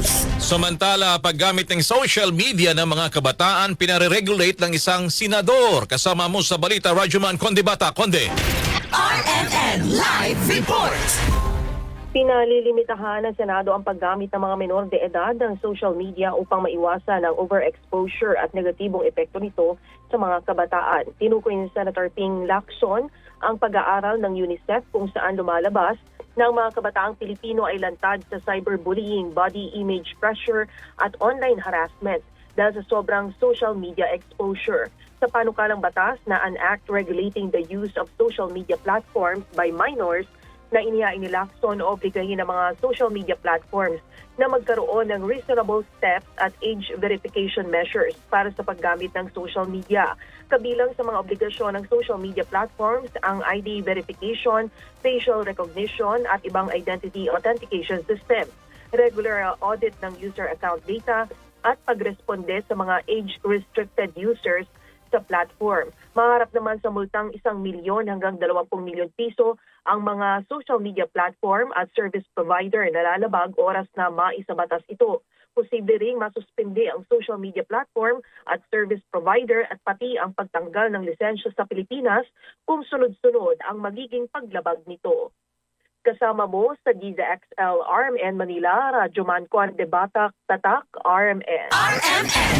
News. Samantala, paggamit ng social media ng mga kabataan, pinare-regulate ng isang senador. Kasama mo sa balita, Rajuman Konde Bata. Konde. RMN Live Report. Pinalilimitahan ng Senado ang paggamit ng mga menor de edad ng social media upang maiwasan ang overexposure at negatibong epekto nito sa mga kabataan. Tinukoy ni Senator Ping Lacson ang pag-aaral ng UNICEF kung saan lumalabas ang mga kabataang Pilipino ay lantad sa cyberbullying, body image pressure at online harassment dahil sa sobrang social media exposure. Sa panukalang batas na an act regulating the use of social media platforms by minors na inihain ni Lacson o obligahin ng mga social media platforms na magkaroon ng reasonable steps at age verification measures para sa paggamit ng social media. Kabilang sa mga obligasyon ng social media platforms ang ID verification, facial recognition at ibang identity authentication system, regular audit ng user account data at pagresponde sa mga age-restricted users sa platform. Maharap naman sa multang isang milyon hanggang 20 milyon piso ang mga social media platform at service provider na lalabag oras na maisabatas ito. Posible ring masuspindi ang social media platform at service provider at pati ang pagtanggal ng lisensya sa Pilipinas kung sunod-sunod ang magiging paglabag nito. Kasama mo sa Giza XL RMN Manila, Radyo Man Juan de Batak, Tatak, RMN. RMN